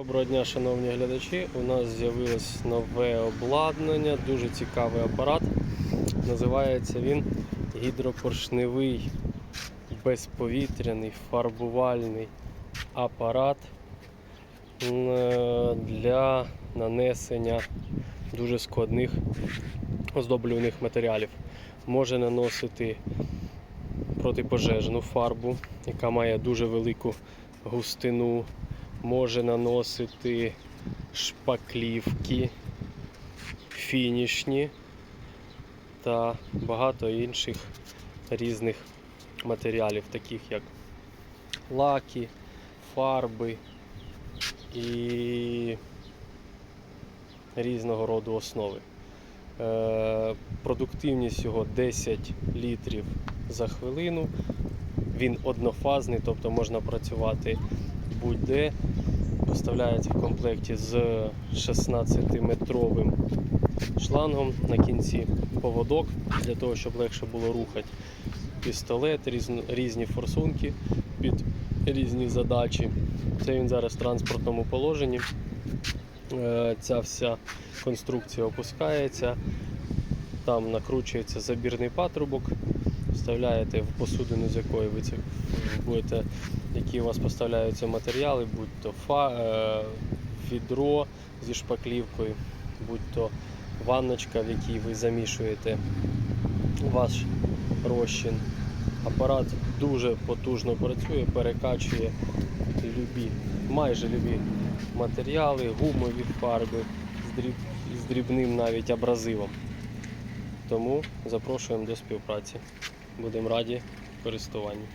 Доброго дня, шановні глядачі. У нас з'явилось нове обладнання, дуже цікавий апарат. Називається він гідропоршневий безповітряний фарбувальний апарат для нанесення дуже складних оздоблюваних матеріалів. Може наносити протипожежну фарбу, яка має дуже велику густину, може наносити шпаклівки, фінішні та багато інших різних матеріалів, таких як лаки, фарби і різного роду основи. Е, Продуктивність його 10 літрів за хвилину. Він однофазний, тобто можна працювати будь-де. Поставляється в комплекті з 16-метровим шлангом на кінці поводок для того, щоб легше було рухати пістолет, різні форсунки під різні задачі. Це він зараз в транспортному положенні. Е, Ця вся конструкція опускається, там накручується забірний патрубок, вставляєте в посудину, з якої ви це будете, які у вас поставляються матеріали, будь то фа, е, відро зі шпаклівкою, будь то ванночка, в якій ви замішуєте ваш розчин. Апарат дуже потужно працює, перекачує любі, майже любі матеріали, гумові фарби з, дріб, з дрібним навіть абразивом. Тому запрошуємо до співпраці. Будемо раді користуванню.